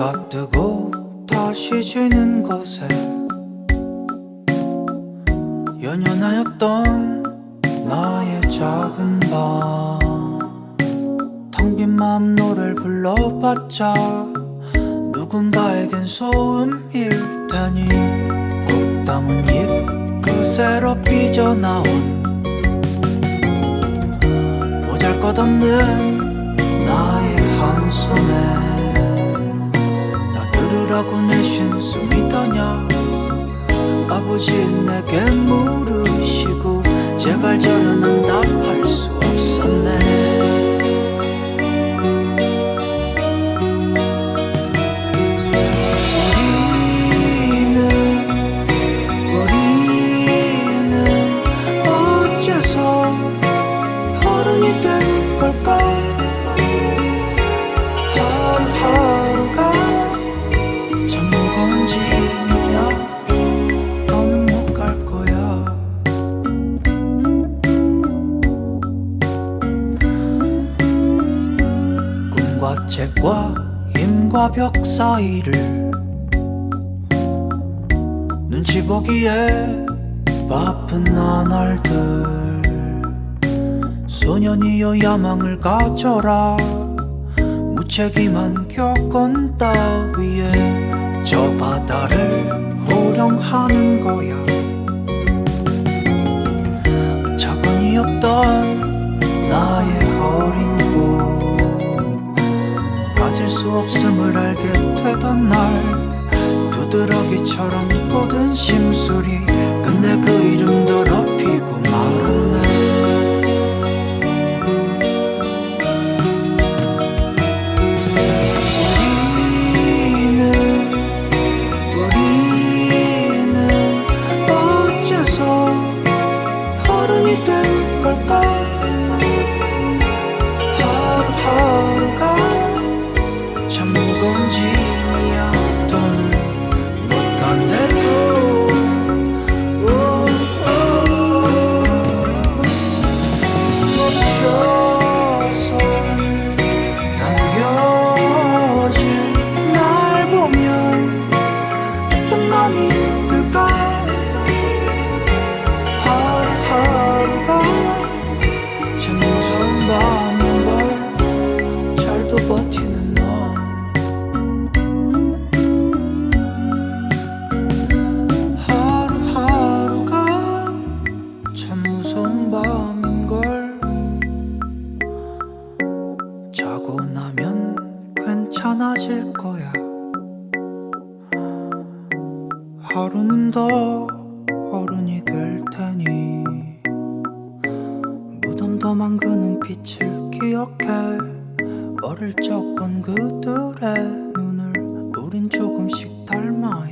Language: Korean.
해가 뜨고 다시 지는 것에 연연하였던 나의 작은 밤텅 빈 마음 노래를 불러봤자 누군가에겐 소음일 테니 꼭 담은 입 그새로 삐져나온 보잘것없는 나의 한숨에 아버지 내 책과 힘과 벽 사이를 눈치 보기에 바쁜 나날들. 소년이여 야망을 가져라. 무책임한 격언 따위에 저 바다를 호령하는 거야 수 없음을 알게 되던 날 두드러기처럼 뻗은 심술이 끝내 그 이름 더럽히고 말았네. 하루하루가 참 어떤 하루는 더 어른이 될 테니 무덤덤한 그 눈빛을 기억해 어릴 적 본 그들의 눈을 우린 조금씩 닮아요